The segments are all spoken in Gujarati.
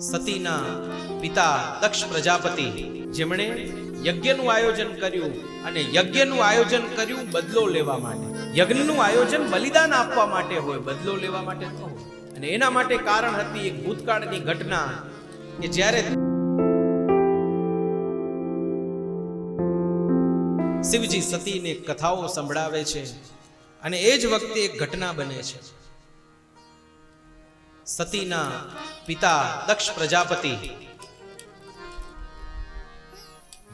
સતીના પિતા દક્ષ પ્રજાપતિ, જેમણે યજ્ઞનું આયોજન કર્યું અને યજ્ઞનું આયોજન કર્યું બદલો લેવા માટે. યજ્ઞનું આયોજન બલિદાન આપવા માટે હોય, બદલો લેવા માટે ન હોય. અને એના માટે કારણ હતી એક ભૂતકાળની ઘટના કે જ્યારે શિવજી સતીને કથાઓ સંભળાવે છે અને એ જ વખતે એક ઘટના બને છે. સતીના પિતા દક્ષ પ્રજાપતિ.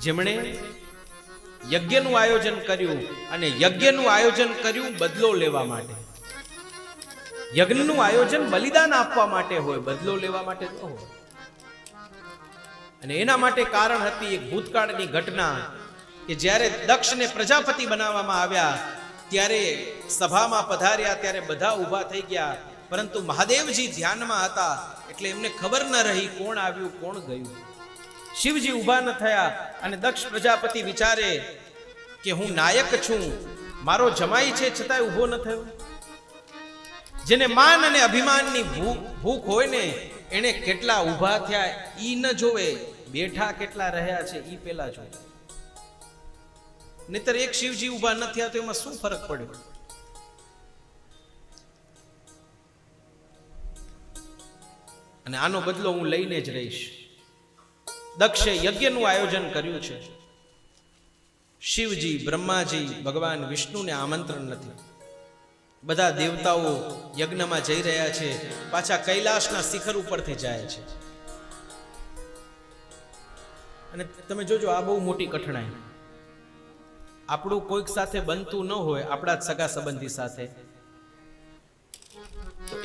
જેમણે યજ્ઞનું આયોજન કર્યું અને યજ્ઞનું આયોજન કર્યું બદલો લેવા માટે. યજ્ઞનું આયોજન બલિદાન આપવા માટે હોય, બદલો લેવા માટે ન હોય. અને એના માટે કારણ હતી એક ભૂતકાળની ઘટના કે જ્યારે દક્ષને પ્રજાપતિ બનાવવામાં આવ્યા, ત્યારે સભામાં પધાર્યા, ત્યારે બધા ઊભા થઈ ગયા પરંતુ મહાદેવજી ધ્યાનમાં હતા એટલે એમને ખબર ન રહી કોણ આવ્યું, કોણ ગયું. શિવજી ઊભા ન થયા અને દક્ષ પ્રજાપતિ વિચારે કે હું નાયક છું, મારો જમાઈ છે છતાંય ઊભો ન થયો. જેને માન અને અભિમાનની ભૂખ ભૂખ હોય ને એને કેટલા ઊભા થયા ઈ ન જોવે, બેઠા કેટલા રહ્યા છે ઈ પેલા જોવે. નહીતર એક શિવજી ઊભા ન થયા તો એમાં શું ફરક પડ્યો? અને આનો બદલો હું લઈને જ રહીશ. દક્ષે યજ્ઞનું આયોજન કર્યું છે. શિવજી, બ્રહ્માજી, ભગવાન વિષ્ણુને આમંત્રણ નથી. બધા દેવતાઓ યજ્ઞમાં જઈ રહ્યા છે, પાછા કૈલાસના શિખર ઉપરથી જાય છે. અને તમે જોજો, આ બહુ મોટી કઠણાઈ. આપણું કોઈક સાથે બનતું ન હોય, આપણા જ સગા સંબંધી સાથે.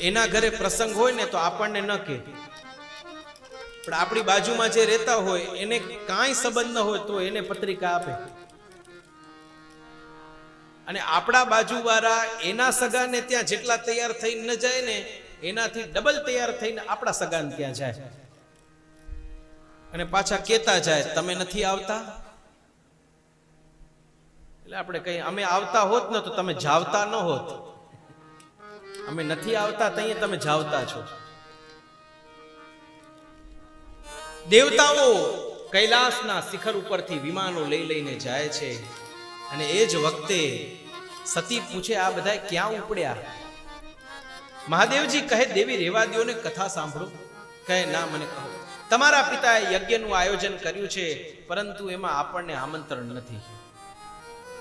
એના ઘરે પ્રસંગ હોય ને તો આપણને ન કે પણ આપણી બાજુમાં જે રહેતા હોય, એને કાંઈ સંબંધ ન હોય તો એને પત્રિકા આપે. અને આપણા બાજુવાળા એના સગાને ત્યાં જેટલા તૈયાર થઈને ન જાય ને, એનાથી ડબલ તૈયાર થઈને આપણા સગાને ત્યાં જાય. અને પાછા કેતા જાય, તમે નથી આવતા? એટલે આપણે કહીએ, અમે આવતા હોત ને તો તમે જાવતા ન હોત. અમે નથી આવતા, તઈએ તમે જાવતા છો. દેવતાઓ કૈલાસના શિખર ઉપરથી વિમાનો લઈ લઈને જાય છે અને એ જ વખતે સતી પૂછે, આ બધા ક્યાં ઉપડ્યા? મહાદેવજી કહે, દેવી રેવા કથા સાંભળો. કહે, ના, મને કહો. તમારા પિતાએ યજ્ઞનું આયોજન કર્યું છે, પરંતુ એમાં આપણને આમંત્રણ નથી.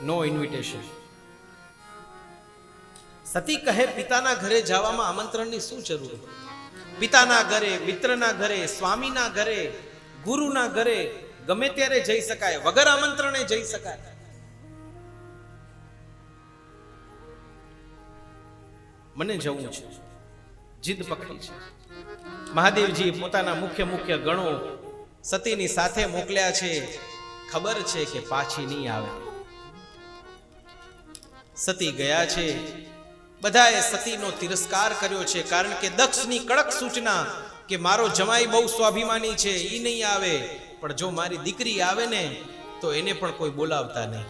નો ઇન્વિટેશન સતી કહે, પિતાના ઘરે જવામાં આમંત્રણની શું જરૂર? પિતાના ઘરે, મિત્રના ઘરે, સ્વામીના ઘરે, ગુરુના ઘરે ગમે ત્યારે જઈ શકાય, વગર આમંત્રણે જઈ શકાય. મને જવું છે. જીદ પકડી છે. મહાદેવજી પોતાના મુખ્ય મુખ્ય ગણો સતીની સાથે મોકલ્યા છે. ખબર છે કે પાછી નહીં આવે. સતી ગયા છે. બધાએ સતીનો તિરસ્કાર કર્યો છે, કારણ કે દક્ષની કડક સૂચના કે મારો જમાઈ બહુ સ્વાભિમાની છે એ નહીં આવે. પણ જો મારી દીકરી આવે ને, તો એને પણ કોઈ બોલાવતા નહીં.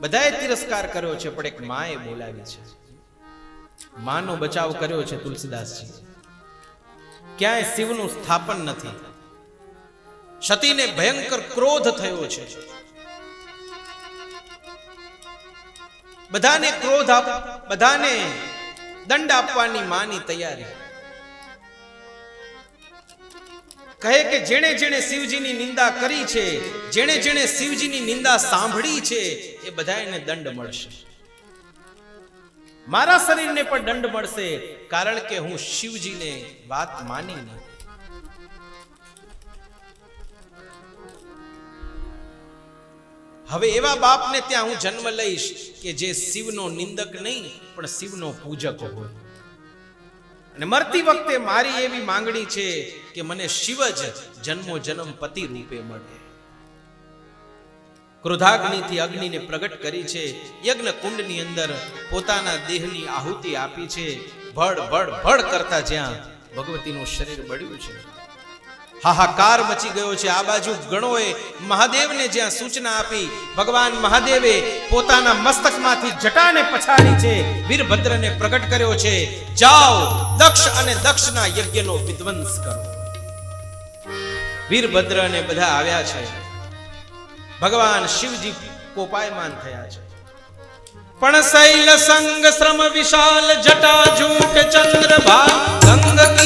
બધાએ તિરસ્કાર કર્યો છે, પણ એક માએ બોલાવી છે. માનો બચાવ કર્યો છે તુલસીદાસજી. ક્યાંય શિવનું સ્થાપન નથી. સતીને ભયંકર ક્રોધ થયો છે. બધાને ક્રોધ આપ, બધાને દંડ આપવાની માની તૈયારી. કહે કે જેણે જેણે શિવજીની નિંદા કરી છે, જેણે જેણે શિવજીની નિંદા સાંભળી છે, એ બધાને દંડ મળશે. મારા શરીરને પણ દંડ મળશે, કારણ કે હું શિવજીને વાત માની નહીં. હવે એવા બાપને ત્યાં હું જન્મ લઈશ કે જે શિવનો નિંદક નહીં, પણ શિવનો પૂજક હોય. અને મરતી વખતે મારી એવી માંગણી છે કે મને શિવ જ જન્મો જન્મ પતિ રૂપે મળે. ક્રોધાગ્નિથી અગ્નિને પ્રગટ કરી છે યજ્ઞ કુંડની અંદર પોતાના દેહની આહુતિ આપી છે ભડ ભડ ભડ કરતા જ્યાં ભગવતીનું શરીર બળ્યું છે. હાહાકાર મચી ગયો છે. આ બાજુ ગણોએ મહાદેવને જ્યાં સૂચના આપી, ભગવાન મહાદેવે પોતાના મસ્તકમાંથી જટાને પછાડી છે, વીરભદ્રને પ્રગટ કર્યો છે. જાઓ, દક્ષ અને દક્ષના યજ્ઞનો વિધ્વંસ કરો. વીરભદ્ર અને બધા આવ્યા છે. ભગવાન શિવજી કોપાયમાન થયા છે. પણ શૈલ સંગ શ્રમ વિશાલ જટા જૂટ ચંદ્રભા ગંગ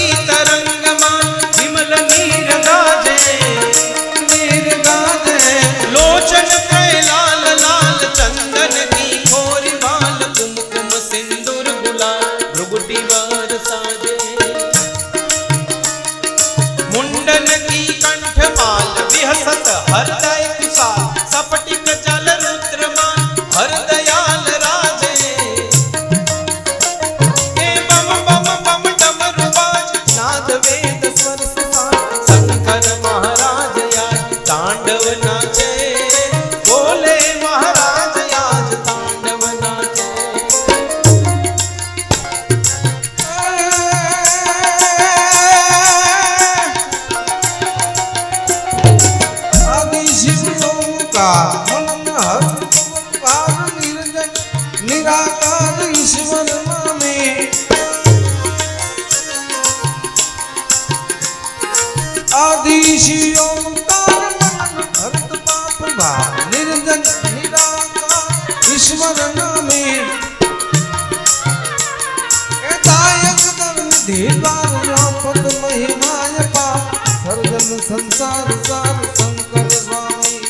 સંસાર, સાર શંકર સ્વામી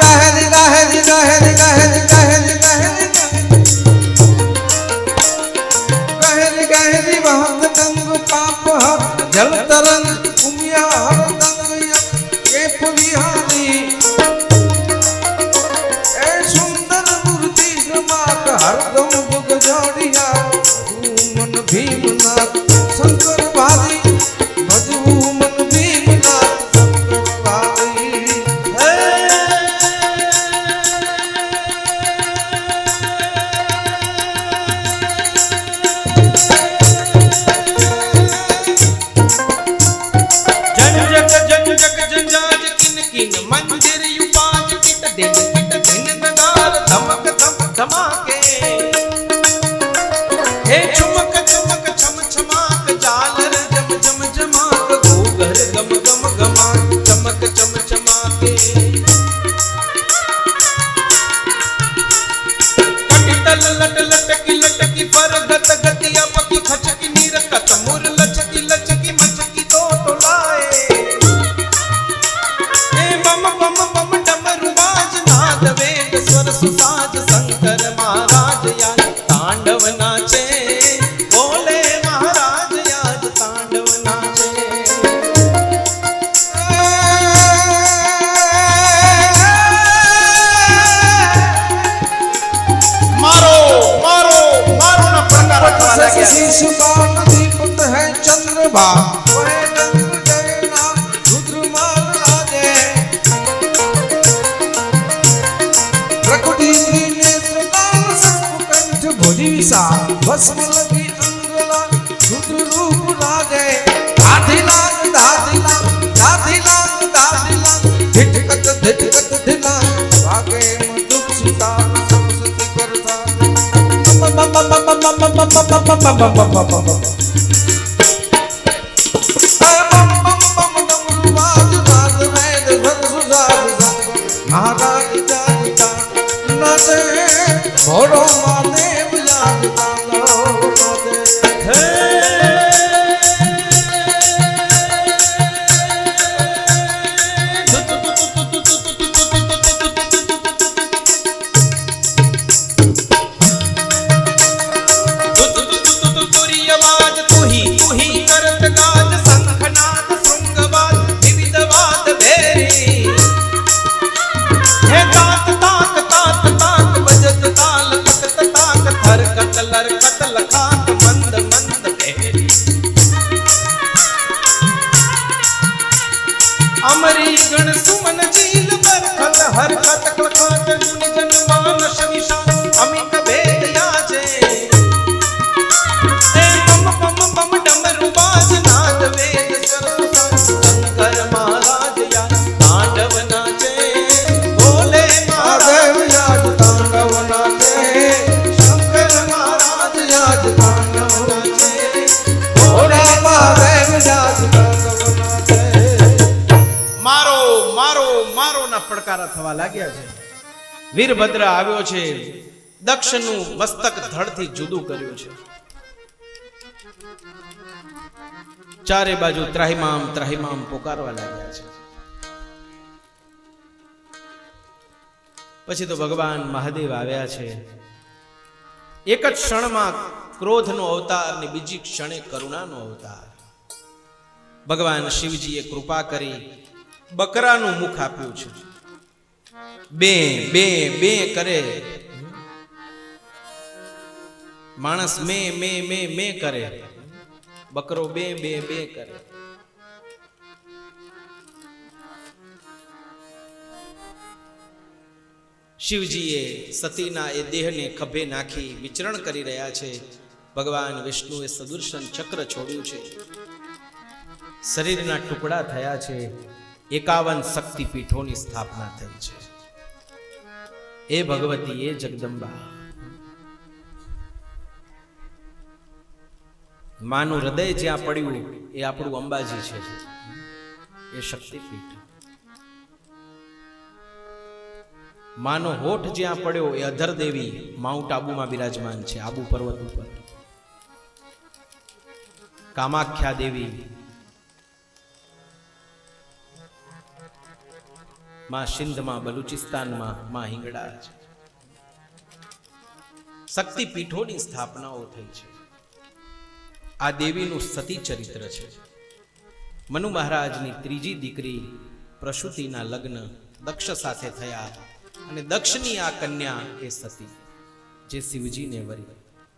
ગહેરી ગહેરી ગહેરી ગહેરી ગહેરી ગહેરી. ગહેરી ગહેરી વહત ગંગ પાપ જળ તરંગ Hey, बा सा भस्म लगी अंगला शुद्र रूप राजे धाधिला धाधिला धाधिला धाधिला धिटकत धिटकत धिला वागे मधुप सुता समसुति करता થવા લાગ્યા છે. વીરભદ્ર આવ્યો છે, દક્ષનું મસ્તક ધડથી જુદું કર્યું છે. ચારે બાજુ ત્રાહિમામ ત્રાહિમામ પોકારવા લાગ્યા છે. પછી તો ભગવાન મહાદેવ આવ્યા છે. એક જ ક્ષણમાં ક્રોધનો અવતાર ને બીજી ક્ષણે કરુણાનો અવતાર. ભગવાન શિવજીએ કૃપા કરી બકરાનું મુખ આપ્યું છે. બે બે બે કરે. માણસ મે મે મે મે કરે. બકરો બે બે બે કરે. શિવજીએ સતીના એ દેહને ખભે નાખી વિચરણ કરી રહ્યા છે. ભગવાન વિષ્ણુએ સદુર્શન ચક્ર છોડ્યું છે. શરીરના ટુકડા થયા છે. એકાવન શક્તિપીઠોની સ્થાપના થઈ છે. એ ભગવતી એ જગદંબા, માનું હૃદય જ્યાં પડ્યું એ આપણું અંબાજી છે. એ શક્તિપીઠ. માનો હોઠ જ્યાં પડ્યો એ અધર દેવી માઉન્ટ આબુમાં બિરાજમાન છે, આબુ પર્વત ઉપર. કામાખ્યા દેવી માં સિંધમાં બલુચિસ્તાનમાં, માં હિંગડા છે. શક્તિપીઠોની સ્થાપનાઓ થઈ છે. આ દેવીનું સતી ચરિત્ર છે. મનુ મહારાજની ત્રીજી દીકરી પ્રસૂતિના લગ્ન દક્ષ સાથે થયા અને દક્ષની આ કન્યા એ સતી, જે શિવજીને વરી.